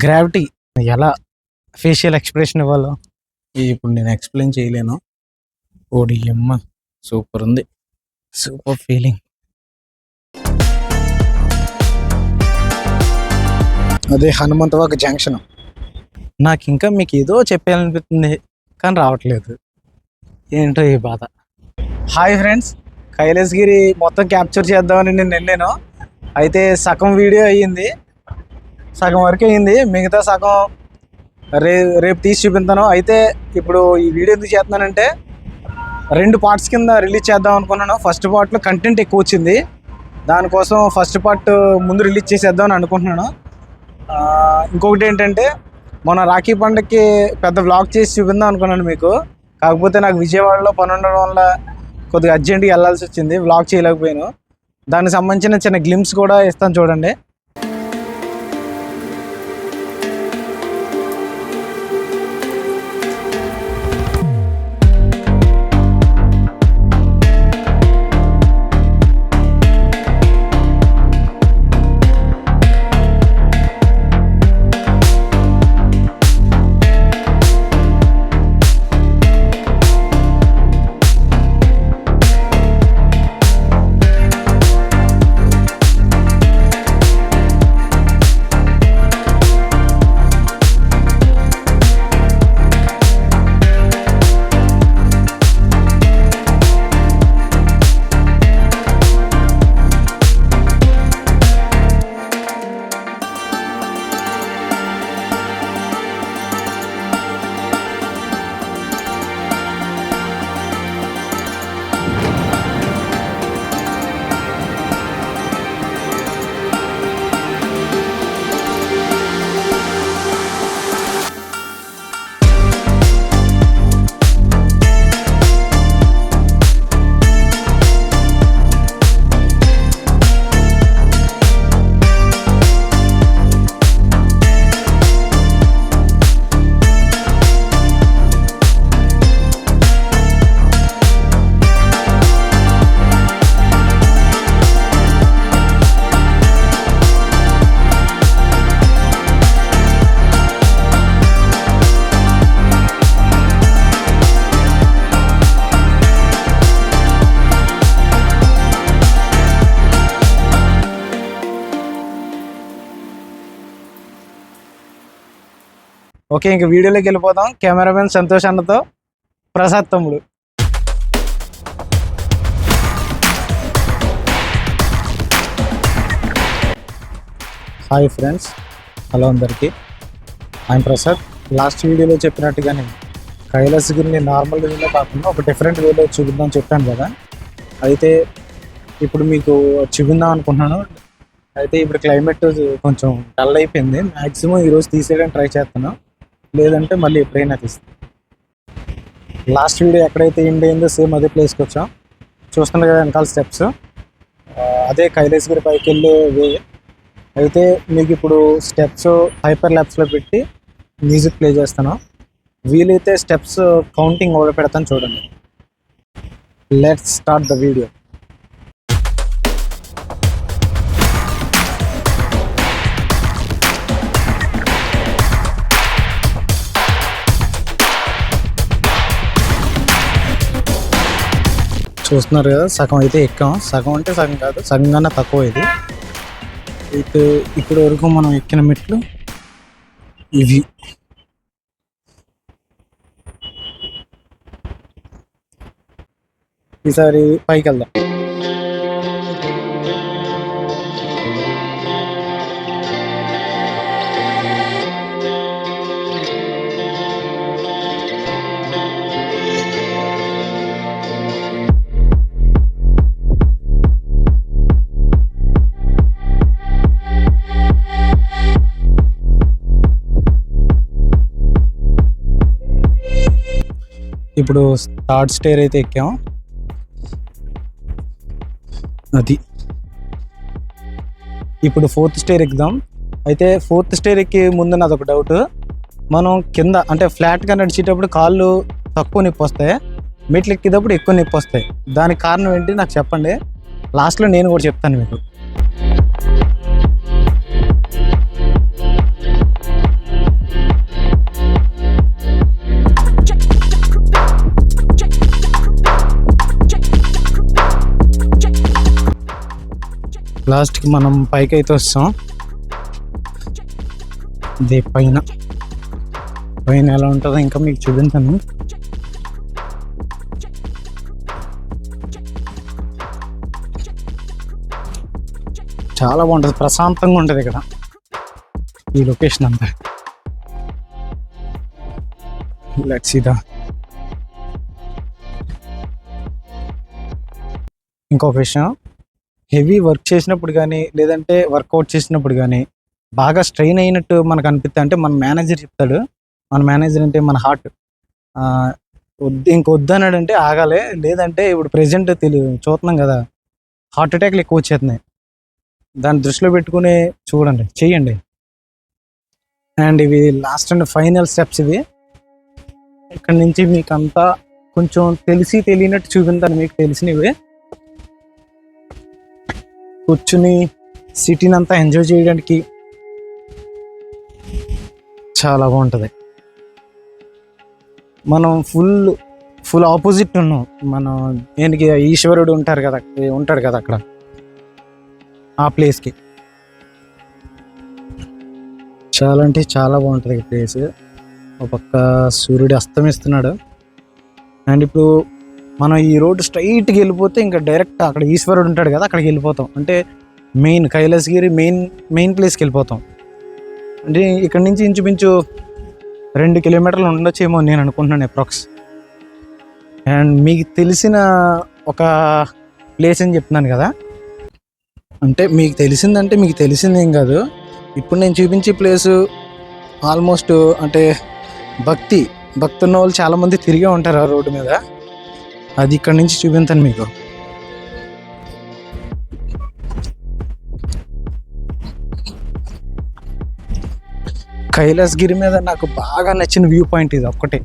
Gravity ఎలా facial expression ఇవ్వాలో? ఇప్పుడు నేను ఎక్స్ప్లెయిన్ చేయలేను. ఓడి అమ్మ సూపర్ ఉంది. సూపర్ ఫీలింగ్ అదే హనుమంతవాక జంక్షన్ నాకు ఇంకా మీకు ఏదో చెప్పాలనిపిస్తుంది కానీ రావట్లేదు. ఏంటో ఈ బాధ. హాయ్ ఫ్రెండ్స్ కైలాసగిరి మొత్తం క్యాప్చర్ చేద్దామని నేను వెళ్ళాను. అయితే సగం వీడియో అయ్యింది. సగం వరకే అయింది. మిగతా సగం రే రేపు తీసి చూపిస్తాను. అయితే ఇప్పుడు ఈ వీడియో ఎందుకు చేస్తున్నానంటే రెండు పార్ట్స్ కింద రిలీజ్ చేద్దాం అనుకున్నాను. ఫస్ట్ పార్ట్లో కంటెంట్ ఎక్కువ వచ్చింది. దానికోసం ఫస్ట్ పార్ట్ ముందు రిలీజ్ చేసేద్దాం అని అనుకుంటున్నాను. ఇంకొకటి ఏంటంటే మొన్న రాఖీ పండగకి పెద్ద వ్లాగ్ చేసి చూపిందాం అనుకున్నాను మీకు. కాకపోతే నాకు విజయవాడలో పని ఉండడం వల్ల కొద్దిగా అర్జెంట్గా వెళ్ళాల్సి వచ్చింది. వ్లాగ్ చేయలేకపోయాను. దానికి సంబంధించిన చిన్న గ్లిమ్స్ కూడా ఇస్తాను చూడండి. ఓకే ఇంక వీడియోలోకి వెళ్ళిపోదాం. కెమెరామెన్ సంతోష్ అన్నతో ప్రసాద్ తమ్ముడు. హాయ్ ఫ్రెండ్స్ హలో అందరికీ. ఐఎమ్ ప్రసాద్. లాస్ట్ వీడియోలో చెప్పినట్టుగానే కైలాసగిరిని నార్మల్ వేలో కాకుండా ఒక డిఫరెంట్ వేలో చూపిద్దాం చెప్పాను కదా. అయితే ఇప్పుడు మీకు చూపిందాం అనుకుంటున్నాను. అయితే ఇప్పుడు క్లైమేట్ కొంచెం డల్ అయిపోయింది. మ్యాక్సిమం ఈరోజు తీసేయడానికి ట్రై చేస్తాను లేదంటే మళ్ళీ ఎప్పుడైనా తీస్తాం. లాస్ట్ వీడియో ఎక్కడైతే ఎండ్ అయిందో సేమ్ అదే ప్లేస్కి వచ్చాం. చూస్తున్నారు కదా వెనకాల స్టెప్స్ అదే కైలాసగిరి పైకి వెళ్ళే వే. అయితే మీకు ఇప్పుడు స్టెప్స్ హైపర్ ల్యాబ్స్లో పెట్టి మ్యూజిక్ ప్లే చేస్తాను వీలైతే స్టెప్స్ కౌంటింగ్ కూడా పెడతాను చూడండి. లెట్స్ స్టార్ట్ ద వీడియో చూస్తున్నారు కదా సగం అయితే ఎక్కాం. సగం అంటే సగం కాదు సగం కన్నా తక్కువ ఇది. ఇటు ఇప్పటి వరకు మనం ఎక్కిన మెట్లు ఇవి. ఈసారి పైకి వెళ్దాం. ఇప్పుడు థర్డ్ స్టేర్ అయితే ఎక్కాం. అది. ఇప్పుడు ఫోర్త్ స్టేర్ ఎక్కుదాం. అయితే ఫోర్త్ స్టేర్ ఎక్కి ముందు నాది ఒక డౌట్. మనం కింద అంటే ఫ్లాట్గా నడిచేటప్పుడు కాళ్ళు తక్కువ నొప్పి వస్తాయి. మెట్లు ఎక్కేటప్పుడు ఎక్కువ నొప్పి వస్తాయి. దానికి కారణం ఏంటి నాకు చెప్పండి. లాస్ట్లో నేను కూడా చెప్తాను మీకు. లాస్ట్కి మనం పైకి అయితే వస్తాం. ఇది పైన. పైన ఎలా ఉంటుందో ఇంకా మీకు చూపించాను. చాలా బాగుంటుంది. ప్రశాంతంగా ఉంటుంది ఇక్కడ. ఈ లొకేషన్ అంతా. లెట్స్ ఇంకొక విషయం. హెవీ వర్క్ చేసినప్పుడు కానీ లేదంటే వర్కౌట్ చేసినప్పుడు కానీ బాగా స్ట్రెయిన్ అయినట్టు మనకు అనిపిస్తే అంటే మన మేనేజర్ చెప్తాడు. మన మేనేజర్ అంటే మన హార్ట్. వద్దు ఇంకొద్దు అన్నాడు అంటే ఆగాలి. లేదంటే ఇప్పుడు ప్రెసెంట్ తెలియదు చూస్తున్నాం కదా హార్ట్ అటాక్లు ఎక్కువ వచ్చేస్తున్నాయి దాన్ని దృష్టిలో పెట్టుకుని చూడండి చేయండి. అండ్ ఇవి లాస్ట్ అండ్ ఫైనల్ స్టెప్స్ ఇవి. ఇక్కడ నుంచి మీకు అంతా కొంచెం తెలిసి తెలియనట్టు చూపించాను మీకు తెలిసినవి. కూర్చుని సిటీని అంతా ఎంజాయ్ చేయడానికి చాలా బాగుంటుంది. మనం ఫుల్ ఫుల్ ఆపోజిట్ ఉన్నాం. మనం దేనికి ఈశ్వరుడు ఉంటారు కదా ఉంటాడు కదా అక్కడ ఆ ప్లేస్కి. చాలా అంటే చాలా బాగుంటుంది ఈ ప్లేస్. ఒక పక్క సూర్యుడు అస్తమిస్తున్నాడు. అండ్ ఇప్పుడు మనం ఈ రోడ్డు స్ట్రైట్కి వెళ్ళిపోతే ఇంకా డైరెక్ట్ అక్కడ ఈశ్వరుడు ఉంటాడు కదా అక్కడికి వెళ్ళిపోతాం. అంటే మెయిన్ కైలాసగిరి మెయిన్ మెయిన్ ప్లేస్కి వెళ్ళిపోతాం. అంటే ఇక్కడ నుంచి ఇంచుమించు రెండు కిలోమీటర్లు ఉండొచ్చేమో నేను అనుకుంటున్నాను అప్రాక్స్. అండ్ మీకు తెలిసిన ఒక ప్లేస్ అని చెప్తున్నాను కదా. అంటే మీకు తెలిసిందంటే మీకు తెలిసిందేం కాదు. ఇప్పుడు నేను చూపించే ప్లేసు ఆల్మోస్ట్ అంటే భక్తి భక్తి వాళ్ళు చాలామంది తిరిగే ఉంటారు ఆ రోడ్డు మీద. అది ఇక్కడ నుంచి చూపించాను మీకు. కైలాసగిరి మీద నాకు బాగా నచ్చిన వ్యూ పాయింట్ ఇది ఒక్కటే.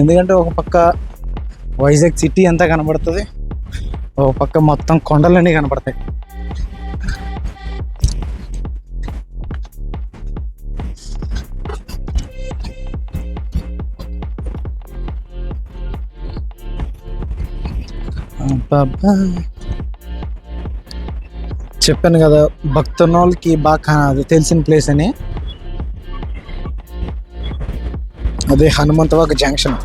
ఎందుకంటే ఒక పక్క వైజాగ్ సిటీ అంతా కనబడుతుంది ఒక పక్క మొత్తం కొండలన్నీ కనబడతాయి. చెప్పాను కదా భక్తున్న వాళ్ళకి బాగా అది తెలిసిన ప్లేస్ అని. అదే హనుమంతవాక జంక్షన్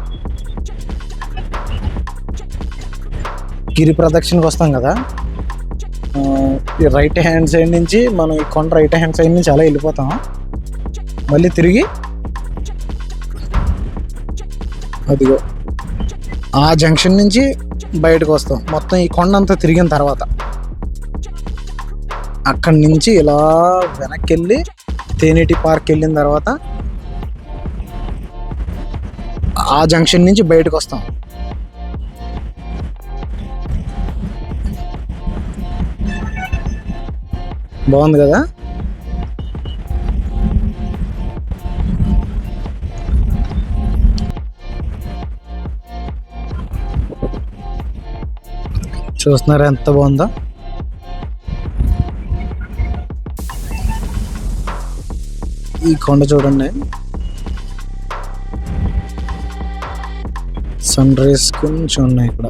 గిరి ప్రదక్షిణకి వస్తాం కదా. ఈ రైట్ హ్యాండ్ సైడ్ నుంచి మనం ఈ కొండ రైట్ హ్యాండ్ సైడ్ నుంచి అలా వెళ్ళిపోతాం. మళ్ళీ తిరిగి అదిగో ఆ జంక్షన్ నుంచి బయటకు వస్తాం. మొత్తం ఈ కొండ అంతా తిరిగిన తర్వాత అక్కడి నుంచి ఇలా వెనక్కి వెళ్ళి తేనేటి పార్క్ వెళ్ళిన తర్వాత ఆ జంక్షన్ నుంచి బయటకు వస్తాం. బాగుంది కదా? చూస్తున్నారా ఎంత బాగుందో. ఈ కొండ చూడండి. సన్ రైజ్ కొంచెం ఉన్నాయి ఇక్కడ.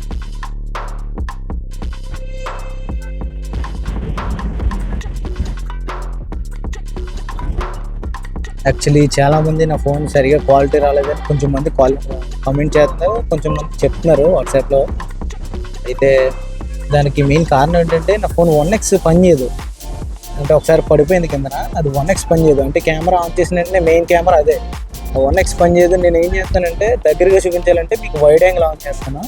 యాక్చువల్లీ చాలా మంది నా ఫోన్ సరిగా క్వాలిటీ రాలేదని కొంచెం మంది క్వాలిటీ కమెంట్ చేస్తున్నారు. కొంచెం మంది చెప్తున్నారు వాట్సాప్లో అయితే దానికి మెయిన్ కారణం ఏంటంటే నా ఫోన్ వన్ ఎక్స్ పనిచేయదు. అంటే ఒకసారి పడిపోయింది కిందన అది వన్ ఎక్స్ పనిచేయదు. అంటే కెమెరా ఆన్ చేసిన వెంటనే మెయిన్ కెమెరా అదే. వన్ ఎక్స్ పనిచేయదు నేను ఏం చేస్తానంటే దగ్గరగా చూపించాలంటే మీకు వైడ్ యాంగిల్ ఆన్ చేస్తాను.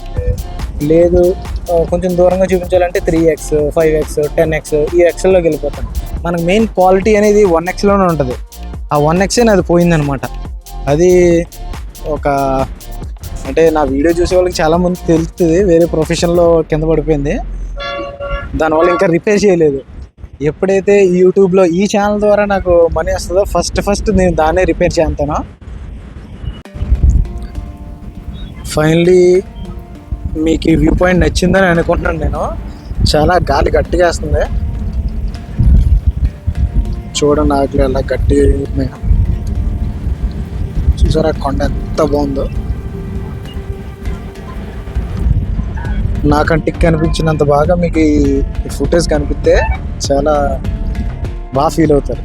లేదు కొంచెం దూరంగా చూపించాలంటే three x five x ten x ఈ ఎక్స్లోకి వెళ్ళిపోతాను. మనకు మెయిన్ క్వాలిటీ అనేది వన్ ఎక్స్లోనే ఉంటుంది. ఆ వన్ ఎక్సే అది పోయిందనమాట. అది ఒక అంటే నా వీడియో చూసే వాళ్ళకి చాలా మంది తెలుస్తుంది వేరే ప్రొఫెషన్లో కింద పడిపోయింది. దానివల్ల ఇంకా రిపేర్ చేయలేదు. ఎప్పుడైతే యూట్యూబ్లో ఈ ఛానల్ ద్వారా నాకు మనీ వస్తుందో ఫస్ట్ ఫస్ట్ నేను దాన్నే రిపేర్ చేస్తాను. ఫైనలీ మీకు ఈ వ్యూ పాయింట్ నచ్చిందని అనుకుంటున్నాను నేను. చాలా గాలి గట్టిగా వేస్తుంది. చూడండి ఆకులు ఎలా గట్టిగా చూసారా? కొండ ఎంత బాగుందో. నా కంటికి కనిపించినంత బాగా మీకు ఈ ఫుటేజ్ కనిపిస్తే చాలా బాగా ఫీల్ అవుతారు.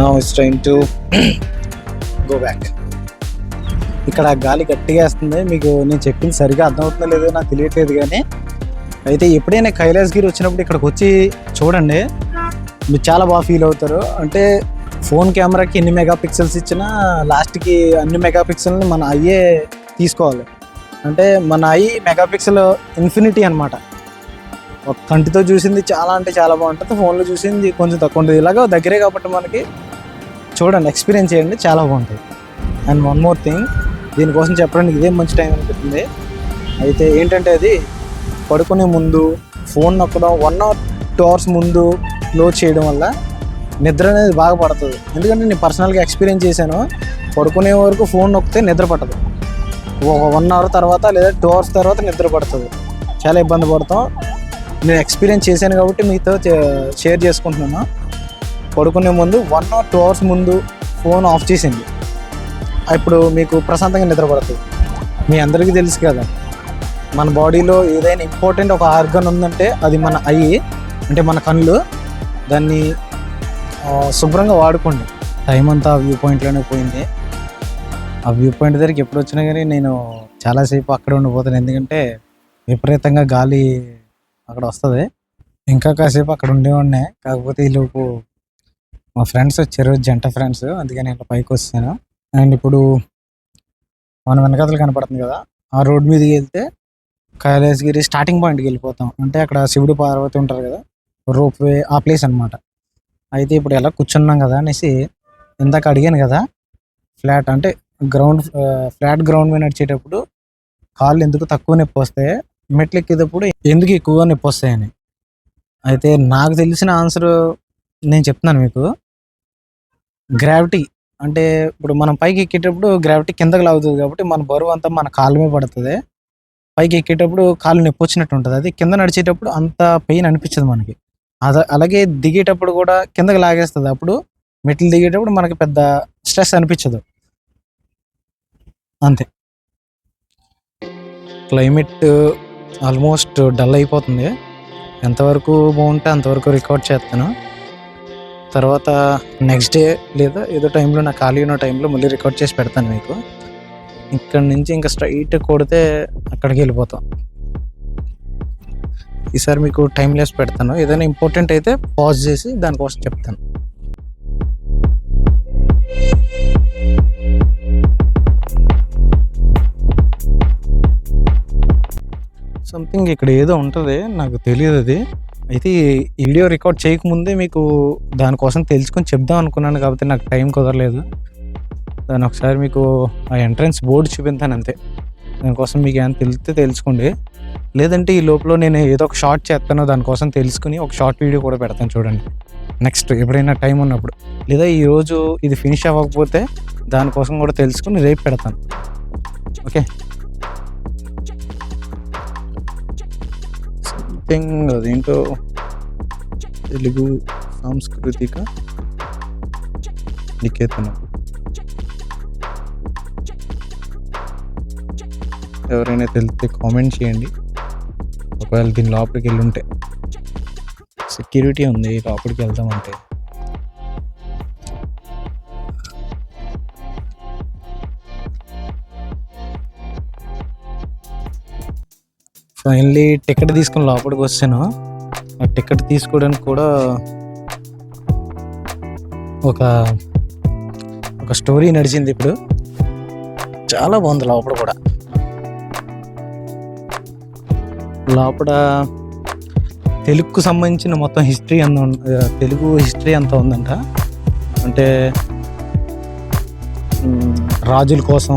Now it's time to go back ఇక్కడ గాలి గట్టిగా వేస్తుంది. మీకు నేను చెప్పింది సరిగా అర్థమవుతుందో లేదో నాకు తెలియట్లేదు కానీ అయితే ఎప్పుడైనా కైలాసగిరి వచ్చినప్పుడు ఇక్కడికి వచ్చి చూడండి. మీరు చాలా బాగా ఫీల్ అవుతారు. అంటే ఫోన్ కెమెరాకి ఎన్ని మెగా పిక్సెల్స్ ఇచ్చినా లాస్ట్కి అన్ని మెగా పిక్సెల్ని మన అయ్యే తీసుకోవాలి. అంటే మన అయ్యి మెగా పిక్సెల్ ఇన్ఫినిటీ అనమాట ఒక కంటితో చూసింది చాలా అంటే చాలా బాగుంటుంది ఫోన్లో చూసింది కొంచెం తక్కువ ఉంటుంది ఇలాగ దగ్గరే కాబట్టి మనకి చూడండి ఎక్స్పీరియన్స్ చేయండి చాలా బాగుంటుంది. అండ్ వన్ మోర్ థింగ్ దీనికోసం చెప్పడానికి ఇదే మంచి టైం అనిపిస్తుంది అయితే ఏంటంటే అది పడుకునే ముందు ఫోన్ నొక్కడం వన్ ఆర్ టూ అవర్స్ ముందు క్లోజ్ చేయడం వల్ల నిద్ర అనేది బాగా పడుతుంది. ఎందుకంటే నేను పర్సనల్గా ఎక్స్పీరియన్స్ చేశాను. పడుకునే వరకు ఫోన్ నొక్కితే నిద్ర పట్టదు. ఒక వన్ అవర్ తర్వాత లేదా టూ అవర్స్ తర్వాత నిద్ర పడుతుంది. చాలా ఇబ్బంది పడతాం. నేను ఎక్స్పీరియన్స్ చేశాను కాబట్టి మీతో షేర్ చేసుకుంటున్నాను. పడుకునే ముందు వన్ ఆర్ టూ అవర్స్ ముందు ఫోన్ ఆఫ్ చేసింది ఇప్పుడు మీకు ప్రశాంతంగా నిద్రపడుతుంది మీ అందరికీ తెలుసు కదా మన బాడీలో ఏదైనా ఇంపార్టెంట్ ఒక ఆర్గన్ ఉందంటే అది మన ఐ అంటే మన కళ్ళు. దాన్ని శుభ్రంగా వాడుకోండి. టైం అంతా వ్యూ పాయింట్లోనే పోయింది. ఆ వ్యూ పాయింట్ దగ్గరికి ఎప్పుడు వచ్చినా కానీ నేను చాలాసేపు అక్కడ ఉండిపోతాను. ఎందుకంటే విపరీతంగా గాలి అక్కడ వస్తుంది. ఇంకా కాసేపు అక్కడ ఉండేవాడినే. కాకపోతే ఈలోపు మా ఫ్రెండ్స్ వచ్చారు జంట ఫ్రెండ్స్ అందుకని నేను పైకి వస్తాను అండ్ ఇప్పుడు మన వెనకతలు కనపడుతుంది కదా ఆ రోడ్ మీదకి వెళ్తే కైలాసగిరి స్టార్టింగ్ పాయింట్కి వెళ్ళిపోతాం. అంటే అక్కడ శివుడు పార్వతి ఉంటారు కదా రోప్ వే ఆ ప్లేస్ అన్నమాట. అయితే ఇప్పుడు ఎలా కూర్చున్నాం కదా అనేసి ఇందాక అడిగాను కదా ఫ్లాట్ అంటే గ్రౌండ్ ఫ్లాట్ గ్రౌండ్ మీద నడిచేటప్పుడు కాళ్ళు ఎందుకు తక్కువ నొప్పి వస్తాయి మెట్లు ఎక్కేటప్పుడు ఎందుకు ఎక్కువ నొప్పి వస్తాయని అయితే నాకు తెలిసిన ఆన్సర్ నేను చెప్తున్నాను మీకు. గ్రావిటీ అంటే ఇప్పుడు మనం పైకి ఎక్కేటప్పుడు గ్రావిటీ కిందకు లాగుతుంది కాబట్టి మన బరువు అంతా మన కాళ్ళ మీద పడుతుంది. పైకి ఎక్కేటప్పుడు కాళ్ళు నొప్పి వచ్చినట్టు ఉంటుంది. అది కింద నడిచేటప్పుడు అంత పెయిన్ అనిపించదు మనకి. అలాగే దిగేటప్పుడు కూడా కిందకి లాగేస్తుంది. అప్పుడు మెట్లు దిగేటప్పుడు మనకి పెద్ద స్ట్రెస్ అనిపించదు. అంతే. క్లైమేట్ ఆల్మోస్ట్ డల్ అయిపోతుంది. ఎంతవరకు బాగుంటే అంతవరకు రికార్డ్ చేస్తాను. తర్వాత నెక్స్ట్ డే లేదా ఏదో టైంలో నా ఖాళీ ఉన్న టైంలో మళ్ళీ రికార్డ్ చేసి పెడతాను మీకు. ఇక్కడ నుంచి ఇంకా స్ట్రైట్ కొడితే అక్కడికి వెళ్ళిపోతాం. ఈసారి మీకు టైం లెస్ పెడతాను. ఏదైనా ఇంపార్టెంట్ అయితే పాజ్ చేసి దానికోసం చెప్తాను. సంథింగ్ ఇక్కడ ఏదో ఉంటుంది నాకు తెలియదు అది. అయితే వీడియో రికార్డ్ చేయకముందే మీకు దానికోసం తెలుసుకొని చెప్దాం అనుకున్నాను కాబట్టి నాకు టైం కుదరలేదు. దాని ఒకసారి మీకు ఆ ఎంట్రన్స్ బోర్డు చూపించాను అంతే. దానికోసం మీకు ఏమైనా తెలిస్తే తెలుసుకోండి. లేదంటే ఈ లోపల నేను ఏదో ఒక షార్ట్ చేస్తానో దానికోసం తెలుసుకుని ఒక షార్ట్ వీడియో కూడా పెడతాను చూడండి. నెక్స్ట్ ఎప్పుడైనా టైం ఉన్నప్పుడు. లేదా ఈరోజు ఇది ఫినిష్ అవ్వకపోతే దానికోసం కూడా తెలుసుకుని రేపు పెడతాను. ఓకే సంథింగ్ అదేంటో తెలుగు సాంస్కృతిక నికేతనం. ఎవరైనా తెలిస్తే కామెంట్ చేయండి. ఒకవేళ దీని లోపలికి వెళ్ళి ఉంటే సెక్యూరిటీ ఉంది లోపలికి వెళ్దామంటే ఫైనలీ టికెట్ తీసుకుని లోపలికి వచ్చాను ఆ టికెట్ తీసుకోవడానికి కూడా ఒక ఒక స్టోరీ నడిచింది ఇప్పుడు. చాలా బాగుంది లోపల కూడా. లోపల తెలుగుకు సంబంధించిన మొత్తం హిస్టరీ అంత తెలుగు హిస్టరీ అంతా ఉందంట. అంటే రాజుల కోసం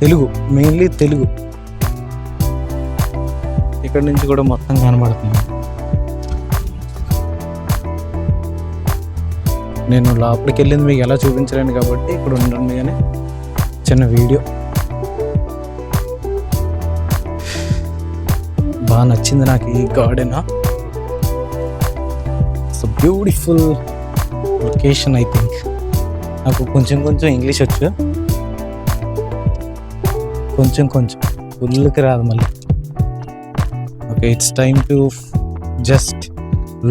తెలుగు మెయిన్లీ తెలుగు. ఇక్కడ నుంచి కూడా మొత్తం కనబడుతుంది. నేను లోపలికి వెళ్ళింది మీకు ఎలా చూపించలేను కాబట్టి ఇక్కడ ఉండండి కానీ చిన్న వీడియో. బాగా నచ్చింది నాకు ఈ garden so beautiful location I think నాకు కొంచెం కొంచెం ఇంగ్లీష్ వచ్చు. కొంచెం కొంచెం ఫుల్కి రాదు మళ్ళీ. Okay it's time to just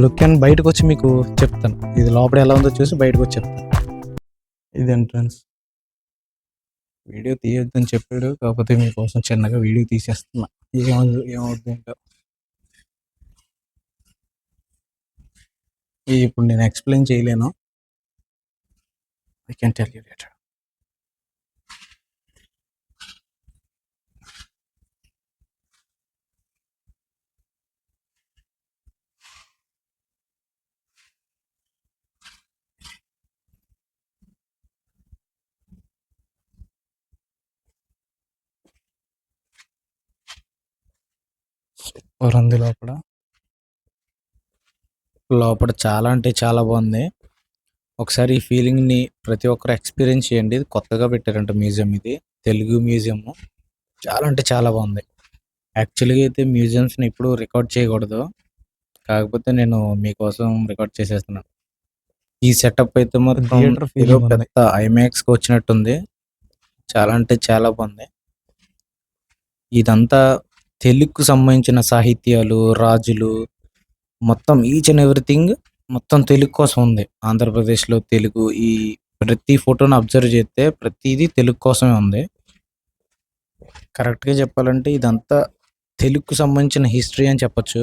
look and బయటకు వచ్చి మీకు చెప్తాను. ఇది లోపల ఎలా ఉందో చూసి బయటకు వచ్చి చెప్తాను. ఇది ఎంట్రన్స్ వీడియో తీయొద్దని చెప్పాడు. కాకపోతే మీకోసం చిన్నగా వీడియో తీసేస్తున్నా. ఏమవుతుంది ఏమవుతుంది ఏంటో ఇప్పుడు నేను ఎక్స్ప్లెయిన్ చేయలేను. I can tell you later ఉంది లోపల? లోపల చాలా అంటే చాలా బాగుంది. ఒకసారి ఈ ఫీలింగ్ని ప్రతి ఒక్కరు ఎక్స్పీరియన్స్ చేయండి. ఇది కొత్తగా పెట్టారంట మ్యూజియం ఇది. తెలుగు మ్యూజియం చాలా అంటే చాలా బాగుంది. యాక్చువల్గా అయితే మ్యూజియంస్ని ఇప్పుడు రికార్డ్ చేయకూడదు. కాకపోతే నేను మీకోసం రికార్డ్ చేసేస్తున్నాను ఈ సెటప్ అయితే మాత్రం feeling ఏదో. పెద్ద ఐమాక్స్కి వచ్చినట్టుంది. చాలా అంటే చాలా బాగుంది. ఇదంతా తెలుగుకు సంబంధించిన సాహిత్యాలు రాజులు మొత్తం ఈచ్ అండ్ ఎవ్రీథింగ్ మొత్తం తెలుగు కోసం ఉంది. ఆంధ్రప్రదేశ్లో తెలుగు ఈ ప్రతి ఫోటోని అబ్జర్వ్ చేస్తే ప్రతిదీ తెలుగు కోసమే ఉంది. కరెక్ట్గా చెప్పాలంటే ఇదంతా తెలుగుకు సంబంధించిన హిస్టరీ అని చెప్పొచ్చు.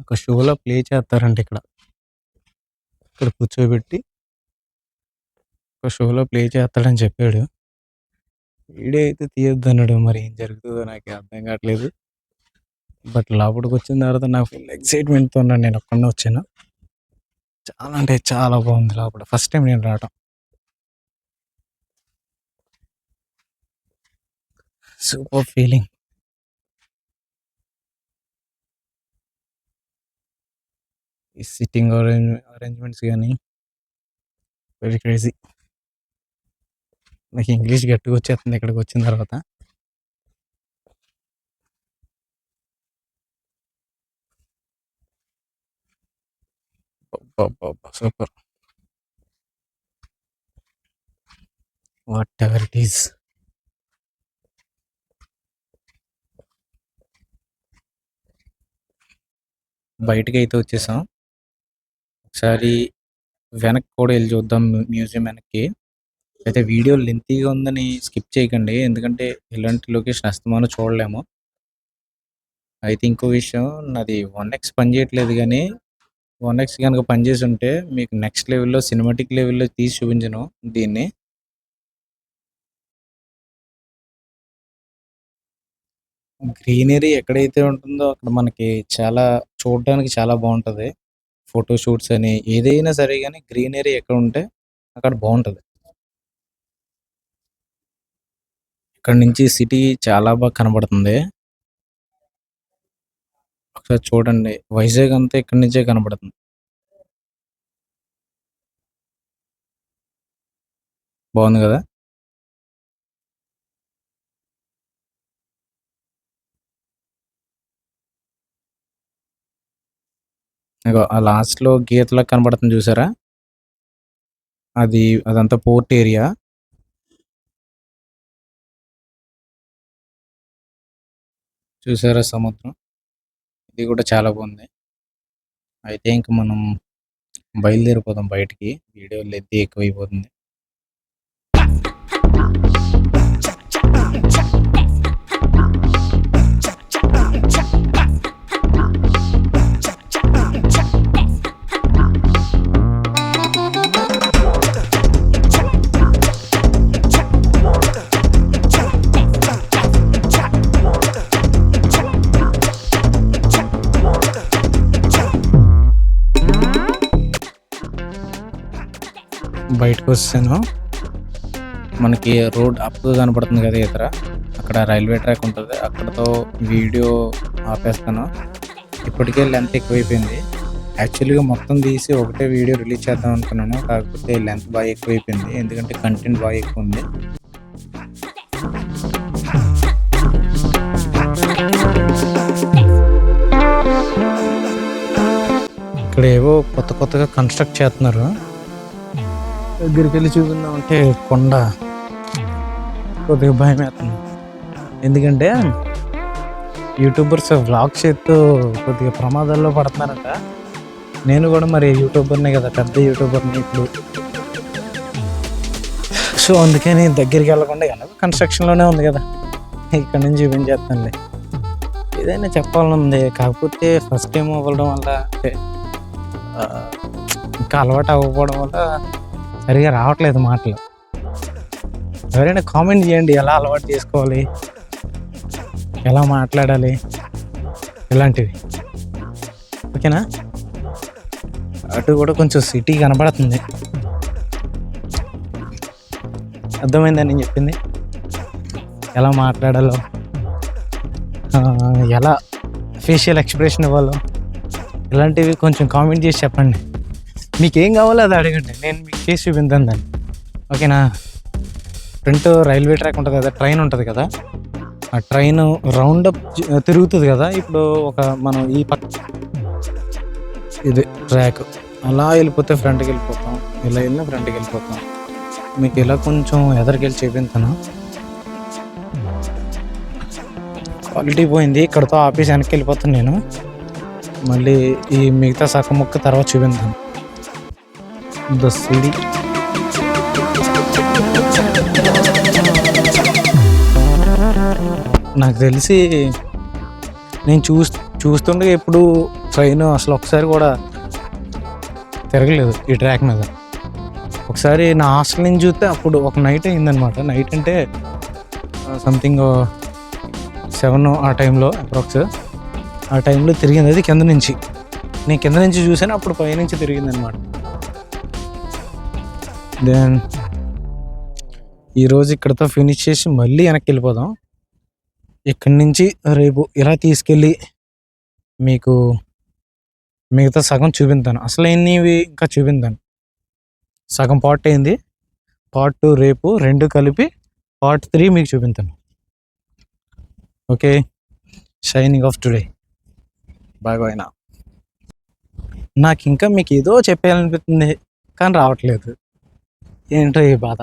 ఒక షోలో ప్లే చేస్తారంట ఇక్కడ. ఇక్కడ కూర్చోబెట్టి ఒక షోలో ప్లే చేస్తాడని చెప్పాడు. వీడియో అయితే తీయొద్దు అన్నాడు మరి ఏం జరుగుతుందో నాకు అర్థం కావట్లేదు. బట్ లోపలికి వచ్చిన తర్వాత నాకు ఫుల్ ఎక్సైట్మెంట్తో ఉన్నాను. నేను ఒక్కడే వచ్చాను. చాలా అంటే చాలా బాగుంది లోపల. ఫస్ట్ టైం నేను రావటం. Super feeling. ఈ సిట్టింగ్ అరేంజ్ అరేంజ్మెంట్స్ కానీ వెరీ క్రేజీ. నాకు ఇంగ్లీష్ గట్టిగా వచ్చేస్తుంది ఇక్కడికి వచ్చిన తర్వాత. సూపర్. Whatever it is. బయటకి అయితే వచ్చేసాం. ఒకసారి వెనక్కి కూడా వెళ్ళి చూద్దాం మ్యూజియం వెనక్కి. అయితే వీడియో లెంతీగా ఉందని స్కిప్ చేయకండి. ఎందుకంటే ఇలాంటి లొకేషన్ అస్తమానం చూడలేము. అయితే ఇంకో విషయం నాది వన్ ఎక్స్ పనిచేయట్లేదు కానీ వన్ ఎక్స్ కనుక పనిచేసి ఉంటే మీకు నెక్స్ట్ లెవెల్లో సినిమాటిక్ లెవెల్లో తీసి చూపించను దీన్ని. గ్రీనరీ ఎక్కడైతే ఉంటుందో అక్కడ మనకి చాలా చూడడానికి చాలా బాగుంటది. ఫోటో షూట్స్ అని ఏదైనా సరే కానీ గ్రీనరీ ఎక్కడ ఉంటే అక్కడ బాగుంటది. ఇక్కడ నుంచి సిటీ చాలా బాగా కనబడుతుంది. ఒకసారి చూడండి. వైజాగ్ అంతా ఇక్కడ నుంచే కనబడుతుంది. బాగుంది కదా? ఇగో ఆ లాస్ట్లో గీతలా కనబడుతుంది చూసారా? అది అదంతా పోర్ట్ ఏరియా. చూసారా సముద్రం? ఇది కూడా చాలా బాగుంది. అయితే ఇంక మనం బయలుదేరిపోదాం బయటికి. వీడియో లెంత్ ఎక్కువైపోతుంది. బయటకు వస్తాను మనకి రోడ్ అప్ కనపడుతుంది కదా ఇతర. అక్కడ రైల్వే ట్రాక్ ఉంటుంది. అక్కడతో వీడియో ఆపేస్తాను. ఇప్పటికే లెంత్ ఎక్కువైపోయింది. యాక్చువల్గా మొత్తం తీసి ఒకటే వీడియో రిలీజ్ చేద్దాం అనుకున్నాను. కాకపోతే లెంత్ బాగా ఎక్కువైపోయింది. ఎందుకంటే కంటెంట్ బాగా ఎక్కువ ఉంది. ఇక్కడ ఏవో కొత్త కొత్తగా కన్స్ట్రక్ట్ చేస్తున్నారు. దగ్గరికి వెళ్ళి చూపిందాం అంటే కొండ కొద్దిగా భయం వేస్తుంది. ఎందుకంటే యూట్యూబర్స్ వ్లాగ్ చేస్తూ కొద్దిగా ప్రమాదాల్లో పడుతున్నారట. నేను కూడా మరి యూట్యూబర్నే కదా పెద్ద యూట్యూబర్ని ఇప్పుడు. సో అందుకని దగ్గరికి వెళ్ళకుండా ఎలా కన్స్ట్రక్షన్లోనే ఉంది కదా. ఇక్కడ నుంచి చూపించేస్తానులే. ఏదైనా చెప్పాలనుంది కాకపోతే ఫస్ట్ టైం అవ్వడం వల్ల అంటే ఇంకా అలవాటు అవ్వకపోవడం వల్ల సరిగా రావట్లేదు మాటలు. ఎవరైనా కామెంట్ చేయండి ఎలా అలవాటు చేసుకోవాలి ఎలా మాట్లాడాలి ఇలాంటివి. ఓకేనా? అటు కూడా కొంచెం సిటీ కనబడుతుంది. అర్థమైందని నేను చెప్పింది? ఎలా మాట్లాడాలో ఎలా ఫేషియల్ ఎక్స్ప్రెషన్ ఇవ్వాలో ఇలాంటివి కొంచెం కామెంట్ చేసి చెప్పండి. మీకు ఏం కావాలో అది అడగండి. నేను మీకు చేసి చూపించాను దాన్ని ఓకేనా? ఫ్రంట్ రైల్వే ట్రాక్ ఉంటుంది కదా ట్రైన్ ఉంటుంది కదా? ఆ ట్రైన్ రౌండ్ అప్ తిరుగుతుంది కదా ఇప్పుడు ఒక మనం ఈ పక్క ఇది ట్రాక్. అలా వెళ్ళిపోతే ఫ్రంట్కి వెళ్ళిపోతాం ఇలా వెళ్ళినా ఫ్రంట్కి వెళ్ళిపోతాం. మీకు ఇలా కొంచెం ఎదరికెళ్ళి చూపించాను? క్వాలిటీ పోయింది ఇక్కడతో ఆఫీస్ వెనక్కి వెళ్ళిపోతాను నేను. మళ్ళీ ఈ మిగతా సగం ముక్క తర్వాత చూపించాను. ద నాకు తెలిసి నేను చూస్ చూస్తుండగా ఎప్పుడు ట్రైన్ అసలు ఒకసారి కూడా తిరగలేదు ఈ ట్రాక్ మీద. ఒకసారి నా హాస్టల్ నుంచి చూస్తే అప్పుడు ఒక నైట్ అయిందనమాట నైట్ అంటే సంథింగ్ సెవెన్ ఆ టైంలో అప్రాక్స్ ఆ టైంలో తిరిగింది అది కింద నుంచి. నేను కింద నుంచి చూసాను అప్పుడు పైనుంచి తిరిగింది అనమాట దెన్ ఈరోజు ఇక్కడతో ఫినిష్ చేసి మళ్ళీ వెనక్కి వెళ్ళిపోదాం. ఇక్కడి నుంచి రేపు ఇలా తీసుకెళ్ళి మీకు మిగతా సగం చూపించాను అసలు ఎన్నివి ఇంకా చూపించాను సగం పార్ట్ అయింది పార్ట్ టూ రేపు రెండు కలిపి పార్ట్ త్రీ మీకు చూపించాను okay shining of today bye bye నా నాకు ఇంకా మీకు ఏదో చెప్పాలనిపిస్తుంది కానీ రావట్లేదు. ఏంటో ఈ బాధ?